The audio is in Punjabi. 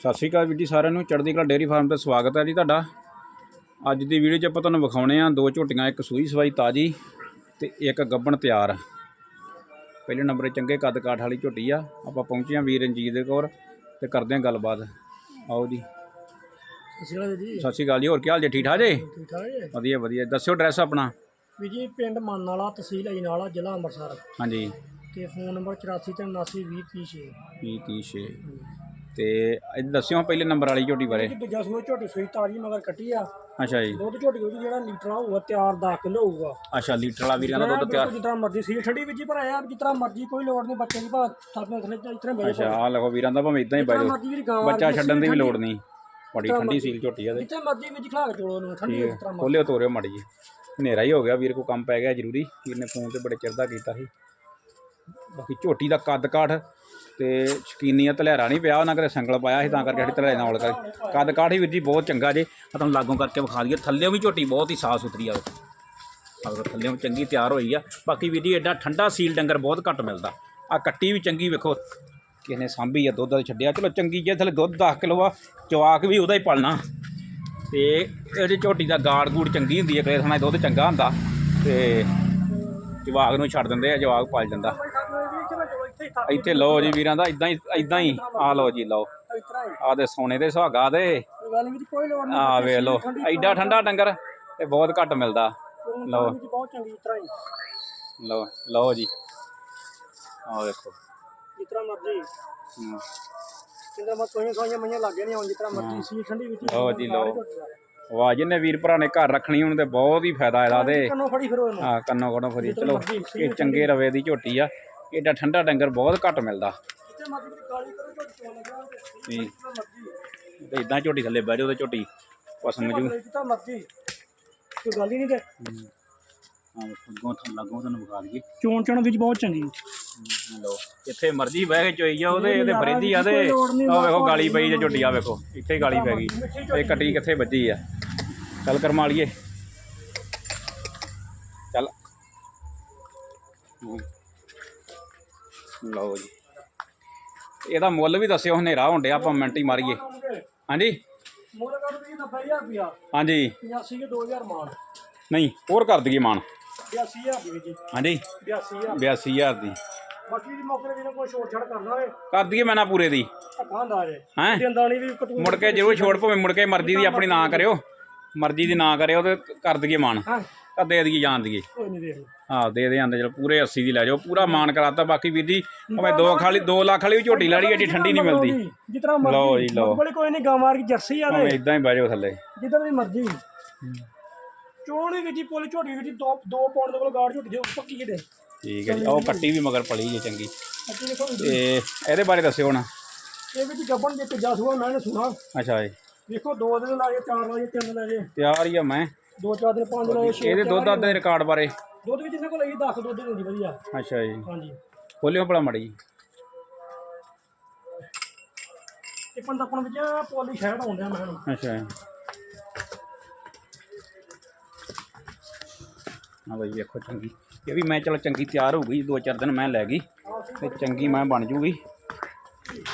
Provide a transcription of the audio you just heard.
ਸਤਿ ਸ਼੍ਰੀ ਅਕਾਲ ਵੀਰ ਜੀ ਸਾਰਿਆਂ ਨੂੰ ਚੜ੍ਹਦੀ ਕਲਾ ਡੇਅਰੀ ਫਾਰਮ ਤੇ ਸਵਾਗਤ ਹੈ ਜੀ ਤੁਹਾਡਾ। ਅੱਜ ਦੀ ਵੀਡੀਓ 'ਚ ਆਪਾਂ ਤੁਹਾਨੂੰ ਵਿਖਾਉਣੇ ਆ ਦੋ ਝੋਟੀਆਂ ਇੱਕ ਸੂਈ ਸਵਾਈ ਤਾਜੀ ਤੇ ਇੱਕ ਗੱਬਣ ਤਿਆਰ। ਪਹਿਲੇ ਨੰਬਰ ਚੰਗੇ ਕੱਦ ਕਾਠ ਵਾਲੀ ਝੋਟੀ ਆ ਆਪਾਂ ਪਹੁੰਚੇ ਆ ਵੀਰ ਰਣਜੀਤ ਦੇ ਕੋਲ ਤੇ ਕਰਦੇ ਆ ਗੱਲਬਾਤ। ਆਓ ਜੀ। ਸਤਿ ਸ਼੍ਰੀ ਅਕਾਲ ਜੀ। ਹੋਰ ਕੀ ਹਾਲ ਜੀ ਠੀਕ ਠਾਕ ਜੀ? ਠੀਕ ਠਾਕ ਜੀ। ਵਧੀਆ ਵਧੀਆ। ਦੱਸਿਓ ਐਡਰੈਸ ਆਪਣਾ। ਵੀ ਜੀ ਪਿੰਡ ਮੰਨ ਵਾਲਾ ਤਹਿਸੀਲ ਅਜਨਾਲਾ ਜ਼ਿਲ੍ਹਾ ਅੰਮ੍ਰਿਤਸਰ। ਹਾਂਜੀ। ਤੇ ਫੋਨ ਨੰਬਰ 84792036 ਵੀਹ ਤੀਹ ਛੇ। ਤੇ ਇਹ ਦੱਸਿਓ ਪਹਿਲੇ ਨੰਬਰ ਵਾਲੀ ਝੋਟੀ ਬਾਰੇ। ਦੂਜਾ ਸਮੋ ਝੋਟੀ ਸੂਈ ਤਾਜੀ ਮਗਰ ਕੱਟੀ ਆ। ਅੱਛਾ ਜੀ। ਦੁੱਧ ਝੋਟੀ ਉਹਦੀ ਜਿਹੜਾ ਲੀਟਰ ਹੋਊਗਾ ਤਿਆਰ 10 ਕਿਲੋ ਹੋਊਗਾ। ਅੱਛਾ ਲੀਟਰ ਵਾਲਾ ਵੀਰਾਂ ਦਾ ਦੁੱਧ ਤਿਆਰ। ਜਿੱਦਾਂ ਮਰਜ਼ੀ ਸੀ ਠੰਡੀ ਵਿੱਚ ਹੀ ਭਰਾਇਆ ਜਿੱਦਾਂ ਮਰਜ਼ੀ ਕੋਈ ਲੋੜ ਨਹੀਂ ਬੱਚੇ ਦੀ ਭਾਵੇਂ ਥਾਪੇ ਥਲੇ ਇਤਨੇ ਬੈਠ ਅੱਛਾ ਆਹ ਲਗੋ ਵੀਰਾਂ ਦਾ ਭਾਵੇਂ ਇਦਾਂ ਹੀ ਗਾਂ ਬੱਚਾ ਛੱਡਣ ਦੀ ਵੀ ਲੋੜ ਨਹੀਂ। ਬੜੀ ਠੰਡੀ ਸੀਲ ਝੋਟੀ ਆ ਤੇ ਜਿੱਥੇ ਮਰਜ਼ੀ ਵਿੱਚ ਖਲਾ ਕੇ ਚੋਲੋ ਉਹਨੂੰ ਠੰਡੀ ਜਿਸ ਤਰ੍ਹਾਂ ਖੋਲਿਓ ਤੋਰਿਓ ਮੜੀ ਜੀ ਹਨੇਰਾ ਹੀ ਹੋ ਗਿਆ ਵੀਰ ਕੋ ਕੰਮ ਪੈ ਗਿਆ ਜ਼ਰੂਰੀ? ਵੀਰ ਨੇ ਫੋਨ ਤੇ ਬੜੇ ਚਿਰ ਦਾ ਕੀਤਾ ਸੀ। ਬਾਕੀ ਝੋਟੀ ਦਾ ਕੱਦ ਕਾਠ ਤੇ ਸ਼ਕੀਨੀਅਤ ਧਲੇਰਾ ਨਹੀਂ ਪਿਆ, ਉਹਨਾਂ ਕਰੇ ਸੰਗਲ ਪਾਇਆ ਸੀ, ਤਾਂ ਕਰਕੇ ਸਾਡੀ ਧਲੇਰਾ ਨਾਲ ਕਰ ਕੱਦ ਕਾਠ ਹੀ ਵੀਰ ਜੀ ਬਹੁਤ ਚੰਗਾ ਜੇ। ਆ ਤੁਹਾਨੂੰ ਲਾਗੋਂ ਕਰਕੇ ਵਿਖਾ ਦਈਏ, ਥੱਲੇੋਂ ਵੀ ਝੋਟੀ ਬਹੁਤ ਹੀ ਸਾਫ਼ ਸੁਥਰੀ ਆ ਅਗਰ ਥੱਲੇੋਂ ਵੀ ਚੰਗੀ ਤਿਆਰ ਹੋਈ ਆ। ਬਾਕੀ ਵੀਰ ਜੀ ਐਡਾ ਠੰਡਾ ਸੀਲ ਡੰਗਰ ਬਹੁਤ ਘੱਟ ਮਿਲਦਾ। ਆ ਕੱਟੀ ਵੀ ਚੰਗੀ ਵੇਖੋ। ਕਿਸੇ ਨੇ ਸਾਂਭੀ ਆ, ਦੁੱਧ ਦਾ ਛੱਡਿਆ। ਚਲੋ ਚੰਗੀ ਜੇ, ਥੱਲੇ ਦੁੱਧ 10 ਕਿਲੋ ਆ ਚਵਾਕ ਵੀ ਉਹਦਾ ਹੀ ਪਲਣਾ। ਤੇ ਇਹਦੀ ਝੋਟੀ ਦਾ ਗਾੜ ਗੂੜ ਚੰਗੀ ਹੁੰਦੀ ਹੈ ਕਲੇ ਥਾਣਾ ਦੁੱਧ ਚੰਗਾ ਹੁੰਦਾ। ਤੇ ਜਵਾਗ ਨੂੰ ਛੱਡ ਦਿੰਦੇ ਆ ਜਵਾਗ ਪਲ ਜਾਂਦਾ। ਇੱਥੇ ਹੀ ਲਓ ਜੀ ਵੀਰਾਂ ਦਾ ਇਦਾਂ ਹੀ ਇਦਾਂ ਹੀ। ਆ ਲਓ ਜੀ ਲਓ। ਹੀ ਆ ਦੇ ਸੋਨੇ ਦੇ ਸੁਹਾਗਾ ਦੇ। ਗੱਲ ਨਹੀਂ ਕੋਈ ਲੋੜ ਨਹੀਂ ਆ ਵੇ ਲਓ ਐਡਾ ਠੰਡਾ ਡੰਗਰ ਤੇ ਬਹੁਤ ਘੱਟ ਮਿਲਦਾ। ਲਓ। ਵਿੱਚ ਬਹੁਤ ਚੰਗੀ ਇਸ ਤਰ੍ਹਾਂ ਹੀ ਲਓ ਲਓ ਜੀ। ਆ ਵੇਖੋ। ਜਿਸ ਤਰ੍ਹਾਂ ਮਰਜ਼ੀ। ਹੂੰ। ਕਿੰਦਾ ਮੈਂ ਕੋਈ ਸੋਈਆਂ ਮਈਆਂ ਲੱਗੇ ਨਹੀਂ ਹੁਣ ਤਰ੍ਹਾਂ ਮਰਜ਼ੀ ਸੀ ਠੰਡੀ ਵਿੱਚ। ਲਓ ਜੀ ਲਓ। ਵਾਹ ਜਿਹਨੇ ਵੀਰ ਭਰਾ ਨੇ ਘਰ ਰੱਖਣੀ ਹੁਣ ਤੇ ਬਹੁਤ ਹੀ ਫਾਇਦਾ ਇਹਦਾ ਤੇ। ਕੰਨੋਂ ਫੜੀ ਫਿਰ ਆ ਕੰਨੋਂ ਕੋਣੋਂ ਫਰੀ ਚਲੋ ਇਹ ਚੰਗੇ। ਰਵੇ ਦੀ ਝੋਟੀ ਆ। ਏਡਾ ਠੰਡਾ ਡੰਗਰ ਬਹੁਤ ਘੱਟ ਮਿਲਦਾ। ਤੇ ਤੇ ਇਦਾਂ ਝੋਟੀ ਥੱਲੇ ਬਹਿ ਜਾਓ ਤੇ ਝੋਟੀ ਪਸਮ ਜੂ। ਜਿੱਥੇ ਮਰਜ਼ੀ। ਕੋਈ ਗੱਲ ਹੀ ਨਹੀਂ ਤੇ ਹਾਂ। ਅੱਗੋਂ ਤੁਹਾਨੂੰ ਲੱਗੋ ਤੁਹਾਨੂੰ ਵਿਖਾ ਦਈਏ। ਚੋਣ ਚੋਣ ਵਿੱਚ ਬਹੁਤ ਚੰਗੀ। ਲਓ ਇੱਥੇ ਮਰਜ਼ੀ ਬਹਿ ਕੇ ਚੋਈ ਜਾ ਉਹਦੇ ਇਹਦੇ ਬਰੇਦੀ ਆ ਤੇ ਉਹ ਵੇਖੋ ਗਾਲੀ ਪਈ ਜੇ ਝੋਟੀ ਆ ਵੇਖੋ ਇੱਥੇ ਗਾਲੀ ਪੈ ਗਈ। ਇਹ ਕੱਟੀ ਕਿੱਥੇ ਵੱਜੀ ਆ? ਚੱਲ ਕਰਮਾ ਲਈਏ ਚੱਲ। ਲਓ ਜੀ। ਇਹਦਾ ਮੁੱਲ ਵੀ ਦੱਸਿਓ ਹਨੇਰਾ ਹੁੰਦਿਆ ਆਪਾਂ ਮਿੰਟ ਹੀ ਮਾਰੀਏ। ਹਾਂਜੀ? ਮੋਲ ਕਰ ਵੀ 90000 ਰੁਪਿਆ ਹਾਂਜੀ। 85 ਕੇ 2000 ਮਾਨ ਨਹੀਂ ਹੋਰ ਕਰ ਦਈਏ ਮਾਨ 82000 ਦੀ ਵਿੱਚ ਹਾਂਜੀ? 82000 82000 ਦੀ। ਬਾਕੀ ਦੀ ਮੌਕੇ ਵੀ ਕੋਈ ਛੋਟ ਛੜ ਕਰਨਾ ਹੋਵੇ ਕਰ ਦਈਏ ਮੈਂ ਨਾ ਪੂਰੇ ਦੀ। ਧੱਕਾ ਹੁੰਦਾ ਜੇ। ਹੈਂ? ਨਹੀਂ ਵੀ ਕਤੂ ਮੁੜ ਕੇ ਜ਼ਰੂਰ ਛੋੜ ਭਾਵੇਂ ਮੁੜ ਕੇ ਮਰਜ਼ੀ ਦੀ ਆਪਣੀ ਨਾ ਕਰਿਓ। ਮਰਜ਼ੀ ਦੀ ਨਾ ਕਰਿਓ ਤੇ ਕਰ ਦਈਏ ਮਾਨ ਹਾਂ? ਤਾਂ ਦੇ ਦਈਏ ਜਾਣ ਦਈਏ। ਕੋਈ ਨਹੀਂ ਦੇਖ ਲਓ। ਹਾਂ ਦੇ ਦੇ ਆਂਦੇ ਚਲ ਪੂਰੇ 80 ਦੀ ਲੈ ਜਾਓ ਪੂਰਾ ਮਾਨ ਕਰਾਤਾ। ਬਾਕੀ ਵੀਰ ਜੀ ਭਾਵੇਂ 2 ਖਾਲੀ 2 ਲੱਖ ਵਾਲੀ ਵੀ ਝੋਟੀ ਲੜੀ ਐਡੀ ਠੰਡੀ ਨਹੀਂ ਮਿਲਦੀ। ਤਰ੍ਹਾਂ ਮਰਜ਼ੀ ਲਓ ਜੀ, ਲਓ। ਕੋਲੇ ਕੋਈ ਨਹੀਂ ਗਾਂ ਮਾਰ ਕੇ ਜਰਸੀ ਆ ਭਾਵੇਂ ਤੇ। ਇਦਾਂ ਹੀ ਬਹਿ ਜਾਓ ਥੱਲੇ। ਜਿੱਦਾਂ ਦੀ ਮਰਜ਼ੀ। ਚੋਣੀ ਵਿੱਚ ਹੀ ਪੋਲੀ ਝੋਟੀ ਵਿੱਚ ਦੋ ਦੋ ਪੌਂਡ ਦੇ ਕੋਲ ਗਾੜ ਝੋਟੀ ਦੇ ਪੱਕੀ ਜਿਹਦੇ ਠੀਕ ਹੈ ਜੀ ਉਹ ਕੱਟੀ ਵੀ ਮਗਰ ਪਲੀ ਜੇ ਚੰਗੀ। ਦੇਖੋ ਤੇ ਇਹਦੇ ਬਾਰੇ ਦੱਸਿਓ ਹੁਣ। ਇਹ ਵਿੱਚ ਗੱਬਣ ਦੇ ਤੀਜਾ ਸੂਆ ਮੈਂ ਨੇ ਸੁਣਾ। ਅੱਛਾ ਜੀ। ਵੇਖੋ ਦੋ ਦਿਨ ਲਾਏ ਚਾਰ ਲਾਏ ਤਿੰਨ ਲਾਏ। ਤਿਆਰ ਹੀ ਆ ਮੈਂ। ਦੋ ਚਾਰ ਦਿਨ ਪੰਜ ਲਾਏ ਛੇ ਇਹਦੇ ਦੱਧ ਦੇ ਰਿਕਾਰਡ ਬਾਰੇ। ਦੁੱਧ ਵਿੱਚ ਇਹਨਾਂ ਕੋਲ ਇਹ 10 ਦੁੱਧ ਦਿੰਦੀ ਵਧੀਆ। ਅੱਛਾ ਜੀ। ਹਾਂਜੀ। ਖੋਲਿਓ ਭਲਾ ਮੜੀ ਇਹ ਪੰਦ ਆਪਣ ਵਿੱਚ ਪੋਲੀ ਸ਼ਹਿਡ ਆਉਂਦੇ ਆ ਮੈਂ ਨੂੰ ਅੱਛਾ ਹਾਂ ਬਈ ਵੇਖੋ ਚੰਗੀ। ਇਹ ਵੀ ਮੈਂ ਚਲੋ ਚੰਗੀ ਤਿਆਰ ਹੋ ਗਈ ਦੋ ਚਾਰ ਦਿਨ ਮੈਂ ਲੈ ਗਈ ਤੇ ਚੰਗੀ ਮੈਂ ਬਣ ਜੂਗੀ।